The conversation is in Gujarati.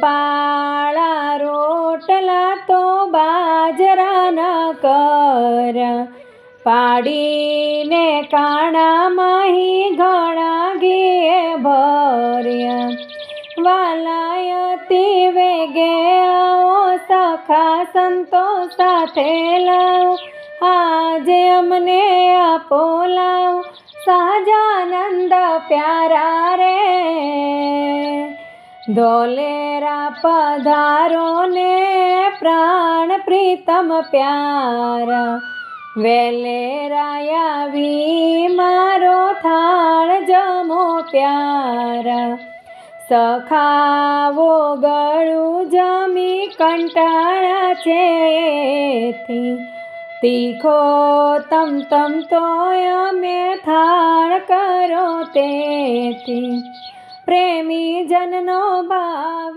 રૂપાળા રોટલા તો બાજરાના કર. પાડીને કાણામાં ઘણા ઘીએ ભર્યા. વાલાયતી વેગે આવો સખા સંતો સાથે લાવો. આજે અમને આપો લાવો. સહજાનંદ પ્યારા રે. ધોલેરા પધારો ને પ્રાણ પ્રીતમ પ્યારા. વેલેરાયા વી મારો થાળ જમો પ્યારા. સખાવો ગળું જમી કંટાળા છે તીખો તમ તમ તો અમે થાળ કરો તેથી પ્રેમી જનનો ભાવ